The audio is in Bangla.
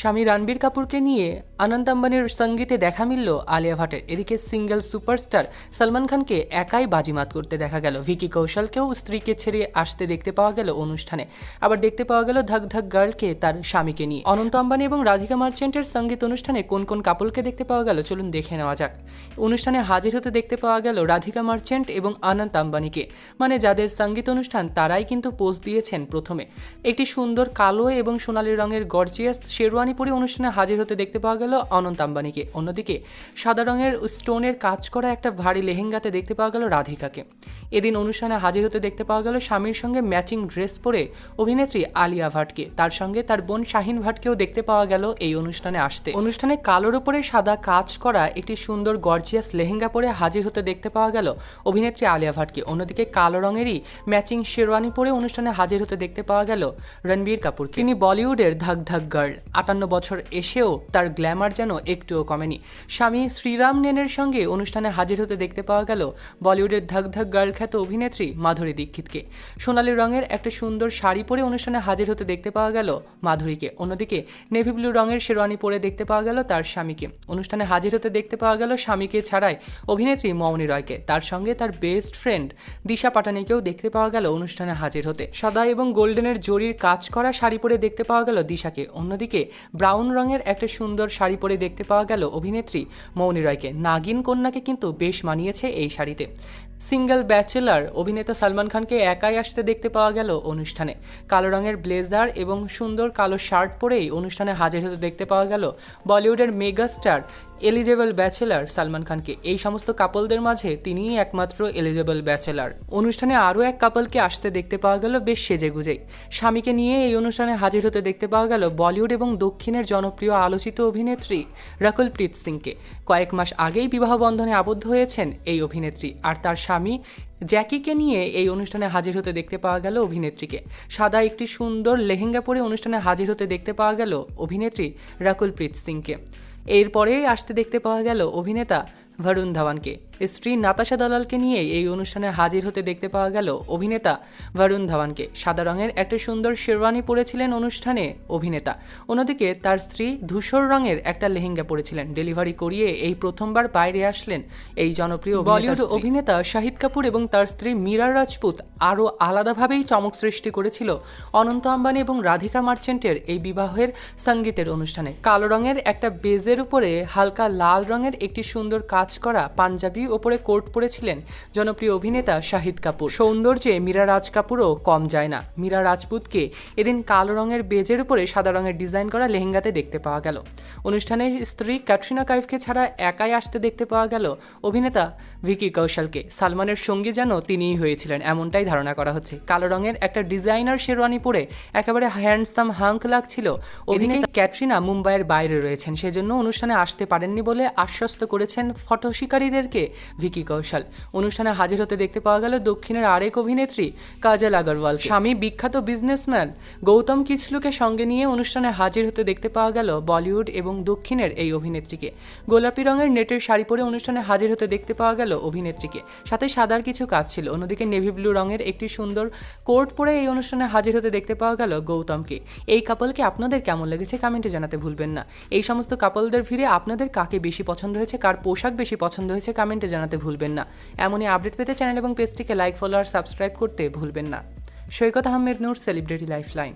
স্বামী রণবীর কাপুরকে নিয়ে অনন্ত আম্বানির সঙ্গীতে দেখা মিলল আলিয়া ভাটের। এদিকে সিঙ্গেল সুপারস্টার সলমান খানকে একাই বাজিমাত করতে দেখা গেল। ভিকি কৌশলকেও স্ত্রীকে ছেড়ে আসতে দেখতে পাওয়া গেল অনুষ্ঠানে। আবার দেখতে পাওয়া গেল ধাক ধাক গার্লকে তার স্বামীকে নিয়ে। অনন্ত আম্বানি এবং রাধিকা মার্চেন্টের সংগীত অনুষ্ঠানে কোন কোন কাপলকে দেখতে পাওয়া গেল চলুন দেখে নেওয়া যাক। অনুষ্ঠানে হাজির হতে দেখতে পাওয়া গেল রাধিকা মার্চেন্ট এবং অনন্ত আম্বানিকে। মানে যাদের সংগীত অনুষ্ঠান তারাই কিন্তু পোস্ট দিয়েছেন প্রথমে। একটি সুন্দর কালো এবং সোনালী রঙের গর্জিয়াস শেরওয়ানি পরে অনুষ্ঠানে হাজির হতে দেখতে পাওয়া গেল অনন্ত আম্বানিকে। অন্যদিকে সাদা রঙের স্টোনের কাজ করা একটা ভারী লেহেঙ্গাতে দেখতে পাওয়া গেল রাধিকাকে। এদিন অনুষ্ঠানে হাজির হতে দেখতে পাওয়া গেল স্বামীর সঙ্গে ম্যাচিং ড্রেস পরে অভিনেত্রী আলিয়া ভাটকে। তার সঙ্গে তার বোন শাহিন ভাটকেও দেখতে পাওয়া গেল এই অনুষ্ঠানে আসতে। অনুষ্ঠানে কালোর উপরে সাদা কাজ করা একটি সুন্দর গর্জিয়াস লেহেঙ্গা পরে হাজির হতে দেখতে পাওয়া গেল অভিনেত্রী আলিয়া ভাটকে। অন্যদিকে কালো রঙেরই ম্যাচিং শেরওয়ানি পরে অনুষ্ঠানে হাজির হতে দেখতে পাওয়া গেল রণবীর কাপুর তিনি বলিউডের ধাক ধাক গার্ল। আটান্ন বছর এসেও তার গ্ল্যামার যেন একটুও কমেনি। স্বামী শ্রীরাম নেনের সঙ্গে অনুষ্ঠানে হাজির হতে দেখতে পাওয়া গেল বলিউডের ধাক ধাক গার্ল খ্যাত অভিনেত্রী মাধুরী দীক্ষিতকে। সোনালী রঙের একটা সুন্দর শাড়ি পরে অনুষ্ঠানে হাজির হতে দেখতে পাওয়া গেল মাধুরীকে। অন্যদিকে নেভি ব্লু রঙের শেরওয়ানি পরে দেখতে পাওয়া গেল তার স্বামীকে। অনুষ্ঠানে হাজির হতে দেখতে পাওয়া গেল স্বামীকে ছাড়াই অভিনেত্রী মৌনী রয়কে। তার সঙ্গে তার বেস্ট ফ্রেন্ড দিশা পাটানিকেও দেখতে পাওয়া গেল অনুষ্ঠানে হাজির হতে। সাদা এবং গোল্ডেনের জরির কাজ করা শাড়ি পরে দেখতে পাওয়া গেল দিশাকে। অন্যদিকে ব্রাউন রঙের একটা সুন্দর শাড়ি পরে দেখতে পাওয়া গেল অভিনেত্রী মৌনী রয়কে। নাগিন কন্যাকে কিন্তু বেশ মানিয়েছে এই শাড়িতে। সিঙ্গেল ব্যাচেলার অভিনেতা সালমান খানকে একাই আসতে দেখতে পাওয়া গেল অনুষ্ঠানে। কালো রঙের ব্লেজার এবং সুন্দর কালো শার্ট পরেই অনুষ্ঠানে হাজির হতে দেখতে পাওয়া গেল বলিউডের মেগাস্টার এলিজেবল ব্যাচেলার সালমান খানকে। এই সমস্ত কাপলদের মাঝে তিনিই একমাত্র এলিজেবল ব্যাচেলার। অনুষ্ঠানে আরও এক কাপলকে আসতে দেখতে পাওয়া গেল বেশ সেজেগুজেই। স্বামীকে নিয়ে এই অনুষ্ঠানে হাজির হতে দেখতে পাওয়া গেল বলিউড এবং দক্ষিণের জনপ্রিয় আলোচিত অভিনেত্রী রকুলপ্রীত সিংকে। কয়েক মাস আগেই বিবাহ বন্ধনে আবদ্ধ হয়েছেন এই অভিনেত্রী, আর তার স্বামী জ্যাকিকে নিয়ে এই অনুষ্ঠানে হাজির হতে দেখতে পাওয়া গেল অভিনেত্রীকে। সাদা একটি সুন্দর লেহেঙ্গা পরে অনুষ্ঠানে হাজির হতে দেখতে পাওয়া গেল অভিনেত্রী রাকুলপ্রীত সিংকে। এরপরেই আসতে দেখতে পাওয়া গেল অভিনেতা ভরুণ ধাওয়ানকে। স্ত্রী নাতাশা দালালকে নিয়ে এই অনুষ্ঠানে হাজির হতে দেখতে পাওয়া গেল অভিনেতা ভরুণ ধাওয়ানকে। সাদা রঙের একটা সুন্দর শেরওয়ানি পরেছিলেন অনুষ্ঠানে অভিনেতা। অন্যদিকে তার স্ত্রী ধূসর রঙের একটা লেহেঙ্গা পরেছিলেন। ডেলিভারি করিয়ে এই প্রথমবার বাইরে আসলেন এই জনপ্রিয় বলিউড অভিনেতা শাহিদ কাপুর এবং তার স্ত্রী মীরা রাজপুত আরও আলাদাভাবেই চমক সৃষ্টি করেছিল অনন্ত আম্বানি এবং রাধিকা মার্চেন্টের এই বিবাহের সঙ্গীতের অনুষ্ঠানে। কালো রঙের একটা বেজের উপরে হালকা লাল রঙের একটি সুন্দর কাজ করা পাঞ্জাবি ওপরে কোট পরেছিলেন জনপ্রিয় অভিনেতা শাহিদ কাপুর। সৌন্দর্যে মীরা রাজ কাপুরও কম যায় না। মীরা রাজপুতকে এদিন কালো রঙের বেজের উপরে সাদা রঙের ডিজাইন করা লেহেঙ্গাতে দেখতে পাওয়া গেল। অনুষ্ঠানে স্ত্রী ক্যাটরিনা কাইফকে ছাড়া একাই আসতে দেখতে পাওয়া গেল অভিনেতা ভিকি কৌশলকে। সালমানের সঙ্গী যেন তিনিই হয়েছিলেন, এমনটাই ধারণা করা হচ্ছে। কালো রঙের একটা ডিজাইনার শেরওয়ানি পরে একেবারে হ্যান্ডসাম হাঙ্ক লাগছিল। অভিনেতা ক্যাটরিনা মুম্বাইয়ের বাইরে রয়েছেন, সেজন্য অনুষ্ঠানে আসতে পারেননি বলে আশ্বস্ত করেছেন ফটো শিকারীদেরকে ভিকি কৌশল। অনুষ্ঠানে হাজির হতে দেখতে পাওয়া গেল দক্ষিণের আরেক অভিনেত্রী কাজল আগরওয়াল স্বামী বিখ্যাত বিজনেসম্যান গৌতম কিচলুকে সঙ্গে নিয়ে অনুষ্ঠানে হাজির হতে দেখতে পাওয়া গেল বলিউড এবং দক্ষিণের এই অভিনেত্রীকে। গোলাপি রঙের নেটের শাড়ি পরে অনুষ্ঠানে হাজির হতে দেখতে পাওয়া গেল অভিনেত্রীকে। সাথে সাদার কিছু কাজ ছিল। অন্যদিকে নেভি ব্লু রঙের একটি সুন্দর কোট পরে এই অনুষ্ঠানে হাজির হতে দেখতে পাওয়া গেল গৌতমকে। এই কাপলকে আপনাদের কেমন লেগেছে কমেন্টে জানাতে ভুলবেন না। এই সমস্ত কাপলদের ভিড়ে আপনাদের কাকে বেশি পছন্দ হয়েছে, কার পোশাক বেশি পছন্দ হয়েছে কমেন্টে জানাতে ভুলবেন না। এমনই আপডেট পেতে চ্যানেল এবং পেজটিকে লাইক, ফলো আর সাবস্ক্রাইব করতে ভুলবেন না। Saikat Ahmed Noor celebrity life line